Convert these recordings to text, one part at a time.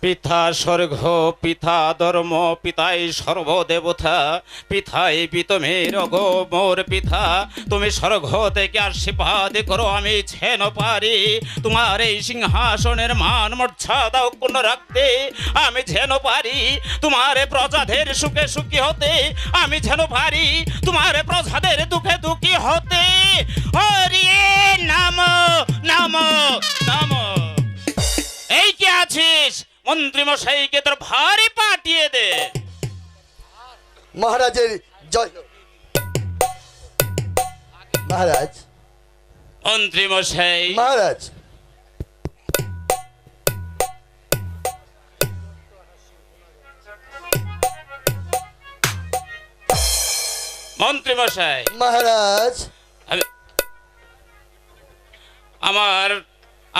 পিতা স্বর্গ, পিতা ধর্ম, পিতাই সর্বদেবতা, পিতাই পিতমের গো মোর পিতা। তুমি স্বর্গ থেকে আশীর্বাদ করো, আমি ছেন পারি। তোমার এই সিংহাসনের মান মর্যাদা অক্ষুণ্ণ রাখতে আমি যেন পারি। তোমার প্রজাদের সুখে সুখী হতে আমি ছেন পারি। তোমার প্রজাদের দুঃখে দুঃখী হতে। হরি নাম নাম নাম। আছিস মন্ত্রী মশাইকে তোর ভারী পাঠিয়ে দে। মহারাজের জয়। মহারাজ। মন্ত্রী মশাই মহারাজ। মন্ত্রী মশাই মহারাজ আমার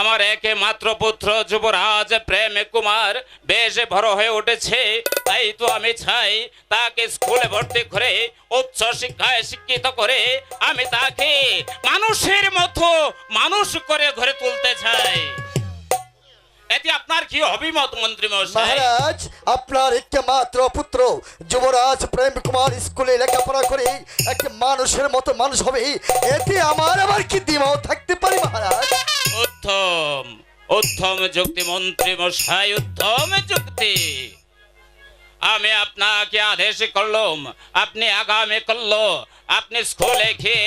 আমার একে মাত্র পুত্র যুবরাজ প্রেম কুমার, বেশ বড় হয়ে উঠেছে। তাই তো আমি চাই তাকে স্কুলে ভর্তি করে, উচ্চ শিক্ষায় শিক্ষিত করে আমি তাকে মানুষের মতো মানুষ করে ঘরে তুলতে চাই। এটি আপনার কি অভিমত, মন্ত্রী মহারাজ আপনার একমাত্র পুত্র, যুবরাজ প্রেম কুমার স্কুলে লেখাপড়া করে একটা মানুষের মতো মানুষ হবে। এতে আমার আবার কি দ্বিমত থাকতে পারে মহারাজ? উত্তম উত্তম যুক্তি মন্ত্রী মশাই, উত্তম যুক্তি। আমি আপনাকে আদেশ করলাম, আপনি আগামী করল, আপনি স্কুলে গিয়ে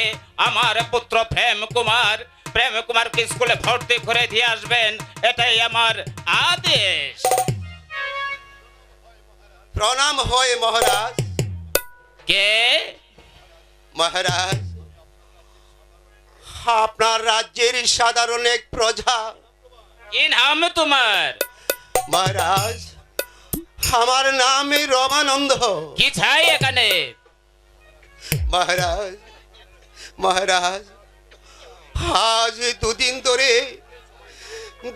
আমার পুত্র প্রেম কুমার, প্রেম কুমারকে স্কুলে ভর্তি করে দিয়ে আসবেন, এটাই আমার আদেশ। প্রণাম হয় মহারাজ। কে? মহারাজ আপনার রাজ্যের সাধারণ এক প্রজা। কি নাম তোমার? মহারাজ আমার নাম রমানন্দ। কি চাই এখানে? মহারাজ মহারাজ আজ দুদিন ধরে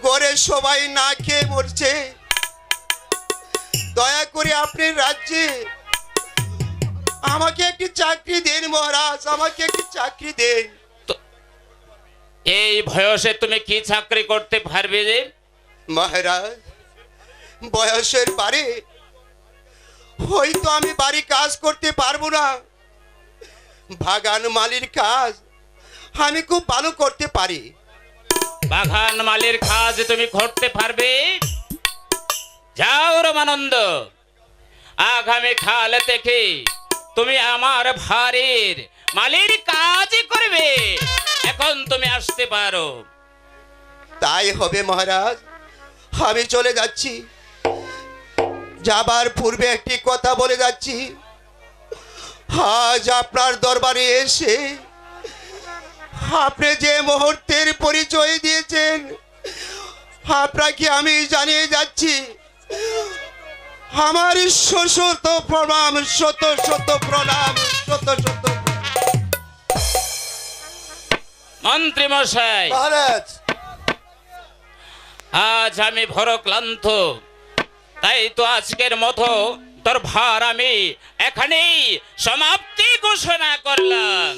গড়ে সবাই না খেয়ে মরছে। দয়া করে আপনি রাজ্যে আমাকে একটি চাকরি দেন মহারাজ আমাকে একটি চাকরি দেন। এই বয়সে তুমি কি চাকরি করতে পারবে যে? মহারাজ বয়সের বারে হয়তো আমি বাড়ি কাজ করতে পারব না। বাগান মালির কাজ আমি খুব ভালো করতে পারি। বাগান মালির কাজ তুমি করতে পারবে? যাও রমানন্দ। আগামী খাল থেকে তুমি আমার ভারির মালির কাজই করবে। এখন তুমি আসতে পারো। তাই হবে মহারাজ, আমি চলে যাচ্ছি। যাবার পূর্বে একটি কথা বলে যাচ্ছি। আজ আপনার দরবারে এসে আপনি যে মুহূর্তের পরিচয় দিয়েছেন, আপনাকে আমি জানিয়ে যাচ্ছি। আমার ঈশ্বর শত প্রণাম শত শত প্রণাম শত শত মন্ত্রী মশাই মহারাজ। আজ আমি ভর ক্লান্ত তাই তো আজকের মতো তোর ভার আমি এখানেই সমাপ্তি ঘোষণা করলাম।